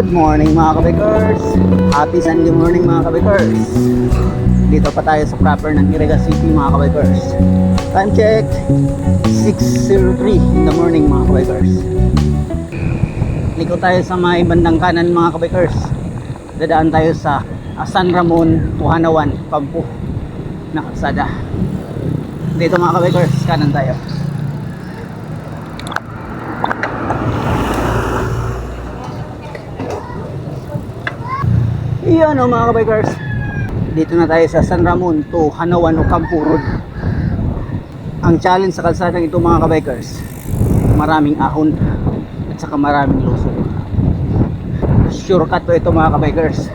Good morning mga kabikers! Happy Sunday morning mga kabikers! Dito pa tayo sa proper ng Iriga City mga kabikers. Time check! 6.03 in the morning mga kabikers. Liko tayo sa may bandang kanan mga kabikers. Dadaan tayo sa ah, San Ramon, Tuhanawan, Pampu na kalsada. Dito mga kabikers, kanan tayo. Iyan o mga kabikers. Dito na tayo sa San Ramon to Hanawan o Campo Road. Ang challenge sa kalsadang ito mga kabikers, maraming ahon at saka maraming lusog. Shortcut to ito mga kabikers.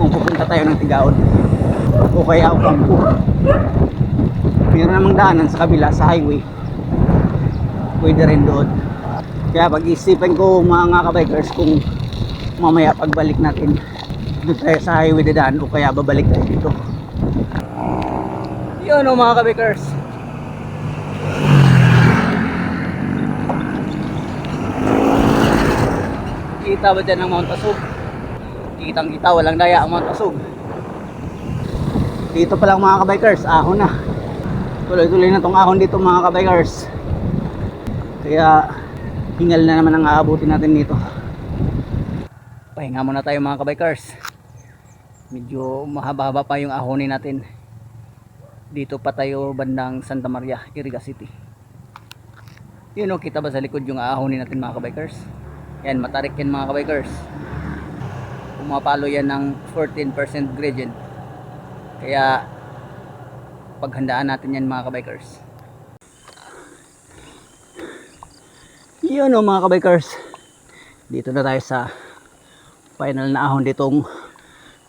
Kung pupunta tayo ng Tigaon o kaya o Campo. Meron namang daanan sa kabila sa highway. Pwede rin doon. Kaya pag-isipan ko mga kabikers kung mamaya pagbalik natin doon tayo sa highway dadaan o kaya babalik tayo dito. Yun o mga kabikers. Kita ba dyan ang Mount Asug? Kitang kita walang daya ang Mount Asug. Dito pa lang mga kabikers ahon na. Tuloy tuloy na tong ahon dito mga kabikers. Kaya hingal na naman ang aabutin natin dito pahinga muna tayo mga kabikers. Medyo mahaba-haba pa yung ahonin natin. Dito pa tayo bandang Santa Maria, Iriga City. Yun o kita ba sa likod yung ahonin natin mga kabikers? Yan matarik yan mga kabikers. Pumapalo yan ng 14% gradient. Kaya paghandaan natin yan mga kabikers. Yun o mga kabikers. Dito na tayo sa final na ahon ditong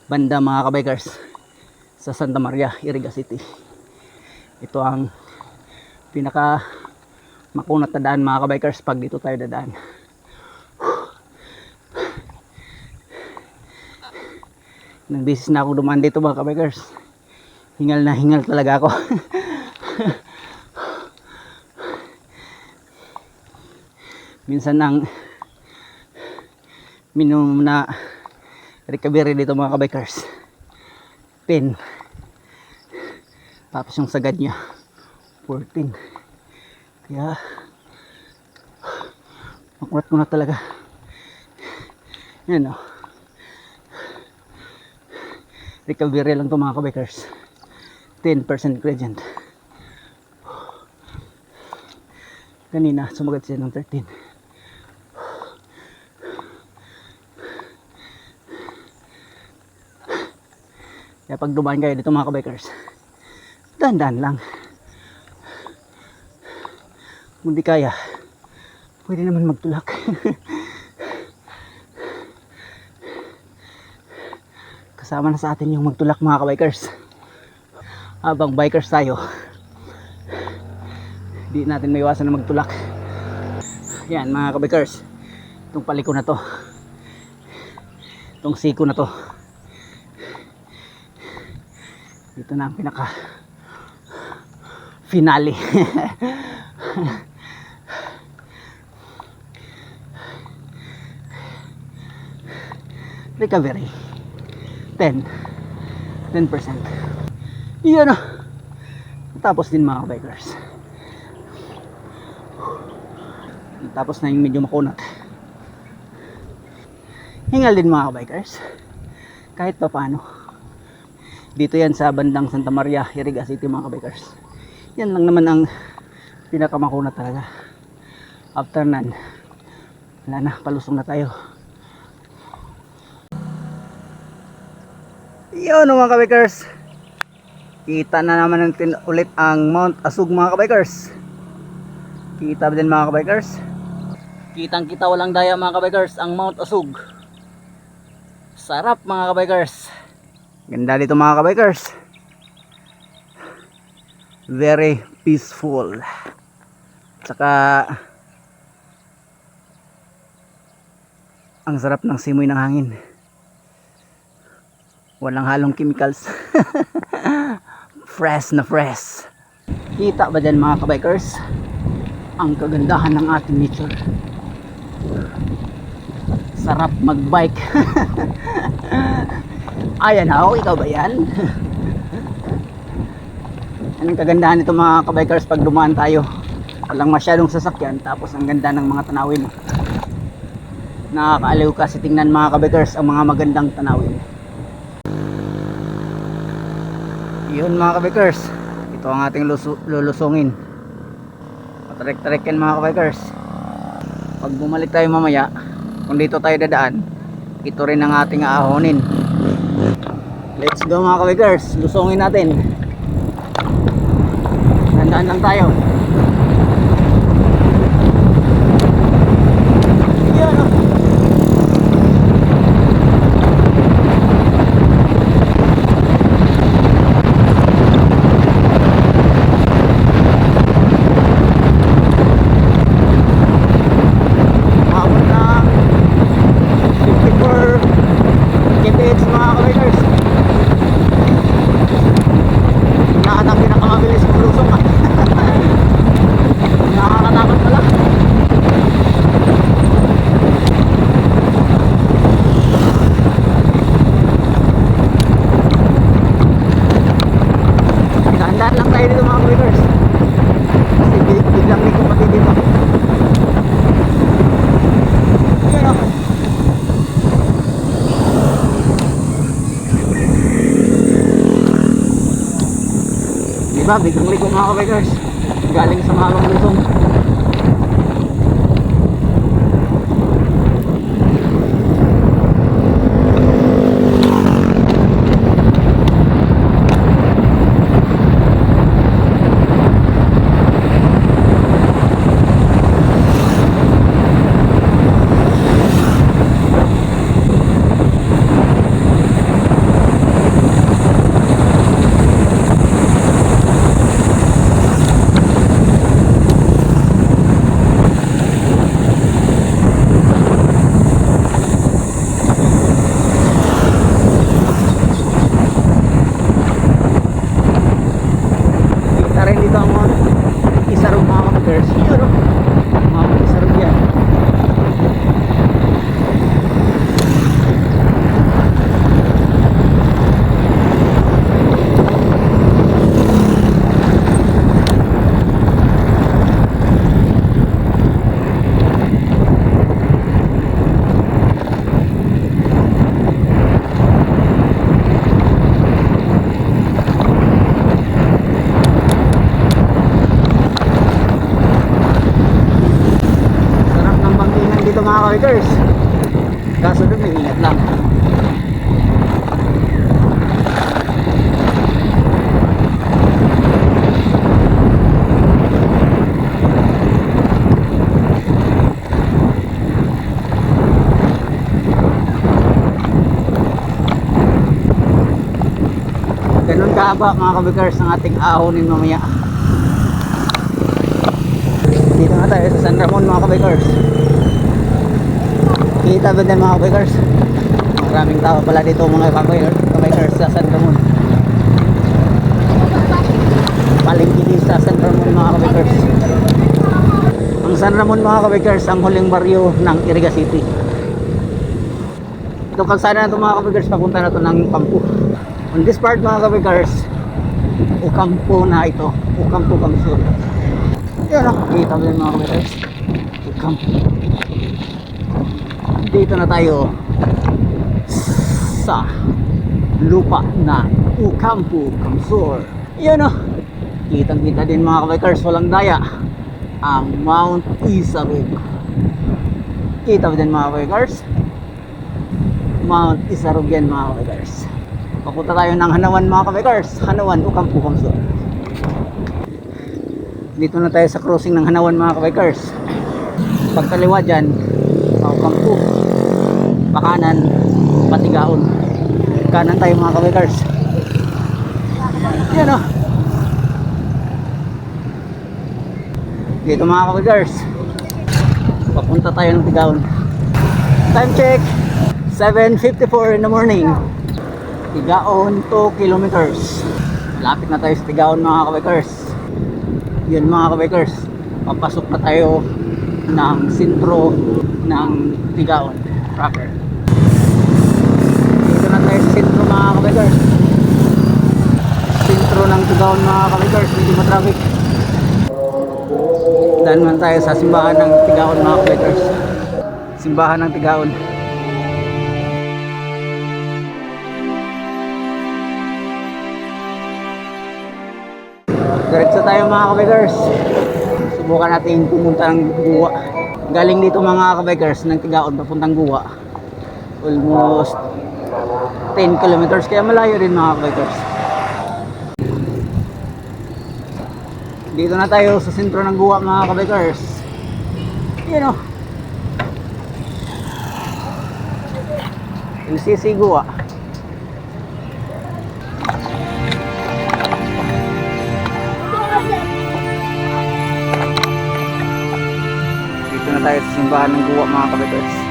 banda mga kabikers sa Santa Maria, Iriga City. Ito ang pinaka makunat na daan mga kabikers pag dito tayo dadaan. Nang bisis na ako dumaan dito mga kabikers. Hingal na hingal talaga ako. Minsan nang minimum na recovery dito mga kabikers. 10 tapos yung sagad niya 14 kaya makulat ko na talaga. Yan o recovery lang to mga kabikers. 10% gradient. Kanina sumagat siya ng 13 pag dumaan kayo dito mga kabikers, dandan lang. Kung di kaya, pwede naman magtulak. Kasama na sa atin yung magtulak mga kabikers. Habang bikers tayo, di natin maiwasan na magtulak. Yan mga kabikers, itong paliko na to, itong siko na to, dito na ang pinaka finale. Recovery. 10 10% yun o tapos din mga bikers. Tapos na yung medyo makunat. Hingal din mga bikers. Kahit pa paano dito yan sa bandang Santa Maria, Iriga City mga kabikers. Yan lang naman ang pinakamakuna talaga. After nan wala na, palusong na tayo. Yun mga kabikers. Kita na naman natin ulit ang Mount Asug mga kabikers. Kita din mga kabikers? Kitang kita walang daya mga kabikers ang Mount Asug. Sarap mga kabikers Ganda dito mga kabikers. Very peaceful. Tsaka ang sarap ng simoy ng hangin. Walang halong chemicals. fresh na fresh. Kita ba dyan mga kabikers? Ang kagandahan ng ating nature. sarap magbike. Ayan ako, ikaw ba yan? Anong kagandahan nito mga kabikers pag dumaan tayo? Walang masyadong sasakyan tapos ang ganda ng mga tanawin. Nakakaaliw kasi tingnan mga kabikers ang mga magandang tanawin. Yun mga kabikers, ito ang ating lusu- lulusungin. Patrek-trek yan mga kabikers. Pag bumalik tayo mamaya, kung dito tayo dadaan, ito rin ang ating aahonin. Let's go mga kabikers, lusungin natin. Tandaan lang tayo. Yan oh. Umabot ng 54 kph mga kabikers. Lahat ang pinakamabilis kong lusong ah. Nakakatakot pala. Dahan-dahan lang tayo dito mga kabikers. Kasi big- biglang may kumati dito. Ayan o. Diba, biglang liko mga kabikers. Galing sa mahabang lusong. Kita rin dito ang mga isarog mga kabikers. Yun o. Mga isarog yan. Sarap ng bangkingan dito mga kabikers. Kaso doon may ingat lang. Kahaba mga kabikers ang ating ahonin mamaya. Dito na tayo sa San Ramon mga kabikers. Kita ba din mga kabikers? Maraming tao pala dito mga kabikers, sa San Ramon. Palengke sa San Ramon mga kabikers. Ang San Ramon mga kabikers, ang huling baryo ng Iriga City. Itong kalsada na ito mga kabikers, papunta na ito ng Kampo. On this part mga kabikers, Ukampo na ito. Ukampo Kamsur. Yan o, kita mo yun mga kabikers. Ukampo. Dito na tayo sa lupa na Ukampo Kamsur. Yan o. Kitang kita din mga kabikers, walang daya. Ang Mount Isarug. Kita mo din mga kabikers. Mount Isarug yan mga kabikers. Papunta tayo ng Hanawan mga kabikers. Hanawan, Ukampo Kamsur. Dito na tayo sa crossing ng Hanawan mga kabikers. Pagkaliwa dyan, Ukampo. Pakanan, Patigaon. Kanan tayo mga kabikers. Yan o. Dito mga kabikers. Papunta tayo ng Tigaon. Time check. 7.54 in the morning. Tigaon 2 kilometers. Lapit na tayo sa Tigaon mga kabikers. Yun mga kabikers. Papasok na tayo ng sentro ng Tigaon. proper. Dito na tayo sa sentro mga kabikers. Sentro ng Tugaon mga kabikers, hindi pa traffic. Daan man tayo sa simbahan ng Tigaon mga kabikers. Simbahan ng Tigaon. Tayo mga kabikers. Subukan natin pumunta ng Guwa. Galing dito mga kabikers ng Tigaon papuntang Guwa. Almost 10 kilometers kaya malayo rin mga kabikers. Dito na tayo sa sentro ng Guwa mga kabikers. Yun o. LCC Guwa. Tayo sa simbahan ng Guwa mga kabikers.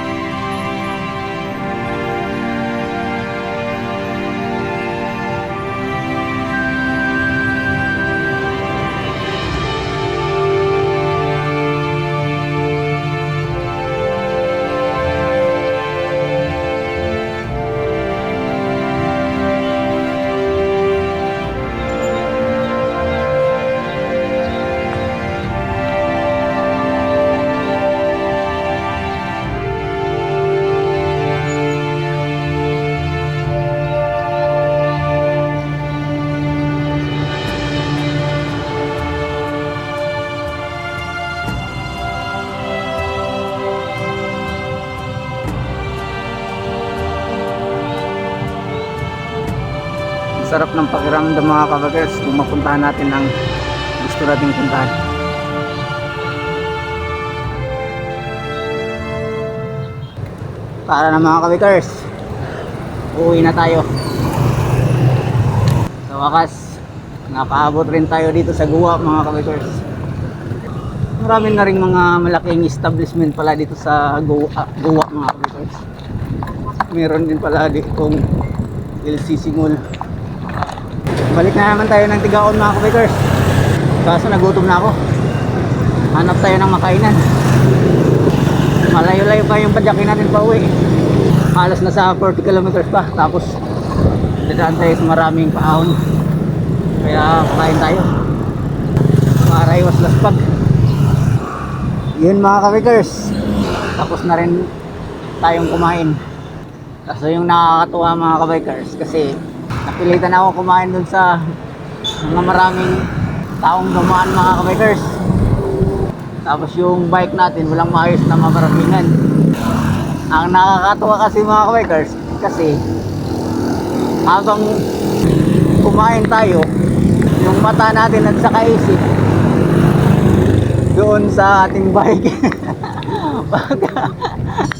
Sarap ng pakiramdam mga kabagers kung mapuntahan natin ang gusto nating puntahan. Para na mga kabagers, uuwi na tayo. Sa wakas, napaabot rin tayo dito sa Guwa mga kabagers. Marami na rin mga malaking establishment pala dito sa Guwa, Guwa mga kabagers. Meron din pala ditong LCC Mall. Balik na naman tayo ng Tigaon mga kabikers. Kaso nagutom na ako. Hanap tayo ng makainan. Malayo-layo pa yung padyakin natin pa uwi. Halos na sa 40 kilometers pa. Tapos dadaan tayo sa maraming paahon. Kaya kain tayo. Para iwas laspag. Yun mga kabikers. Tapos na rin tayong kumain. Kaso yung nakakatuwa mga kabikers kasi napilitan ako kumain dun sa mga maraming taong dumaan mga kabikers. Tapos yung bike natin walang maayos na mamaramingan. Ang nakakatuwa kasi mga kabikers kasi habang kumain tayo yung mata natin at sa kaisip doon sa ating bike.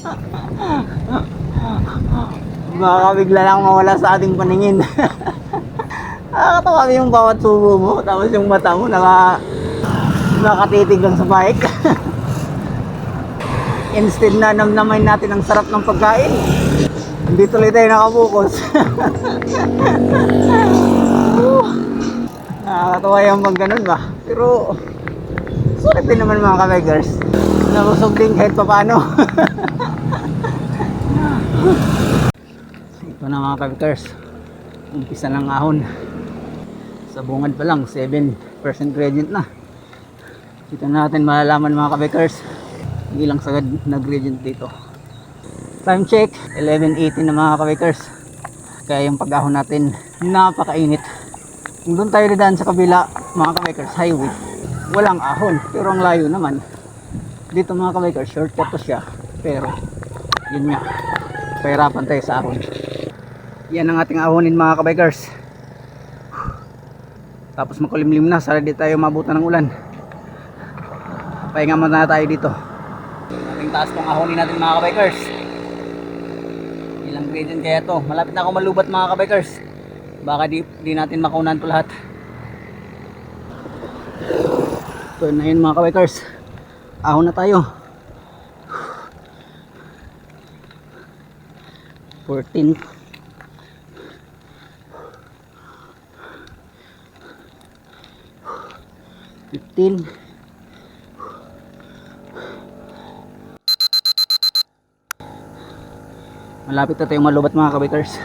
Baka bigla lang mawala sa ating paningin. Nakakatawa yung bawat subo mo, tapos yung mata mo naka, nakatitig lang sa bike. Instead na namnamay natin ang sarap ng pagkain, hindi tuloy tayo nakabukos. Nakakatawa yung pag ganun ba? Pero, sulit din naman mga kabegars. Nabusog din kahit pa paano. Ito na mga kabikers. Umpisa ng ahon. Sa bungad pa lang, 7% gradient na. Dito natin malalaman mga kabikers. Ilang sagad na gradient dito. Time check, 11.18 na mga kabikers. Kaya yung pag-ahon natin, napakainit. Kung doon tayo dadaan sa kabila, mga kabikers, highway, walang ahon. Pero ang layo naman. Dito mga kabikers, shortcut to siya. Pero, yun nga, pahirapan tayo sa ahon. Yan ang ating ahonin mga kabikers. Tapos makulimlim na, sana di tayo mabutan ng ulan. Pahinga muna tayo dito. Ating taas tong ahonin natin mga kabikers. Ilang gradient kaya to. Malapit na ako malubat mga kabikers. Baka di, di natin makunan to lahat. Ito na yun mga kabikers. Ahon na tayo. 14 15 16 Malapit na tayong malubat mga kabikers.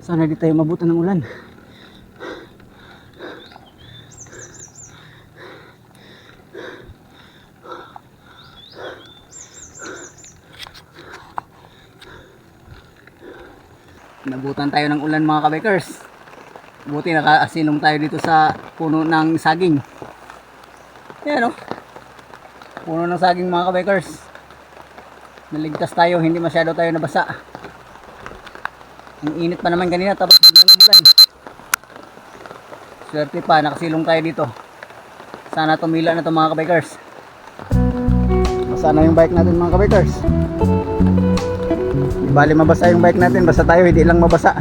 Sana di tayo mabutan ng ulan. Nabutan tayo ng ulan mga kabikers. Buti nakaasilong tayo dito sa puno ng saging. Ayan o. Puno ng saging mga kabikers. Naligtas tayo, hindi masyado tayo nabasa. Ang init pa naman kanina tapos biglang umulan. Swerte pa, nakasilong tayo dito. Sana tumila na to mga kabikers. Masana yung bike natin mga kabikers. Bali mabasa yung bike natin, basta tayo hindi lang mabasa.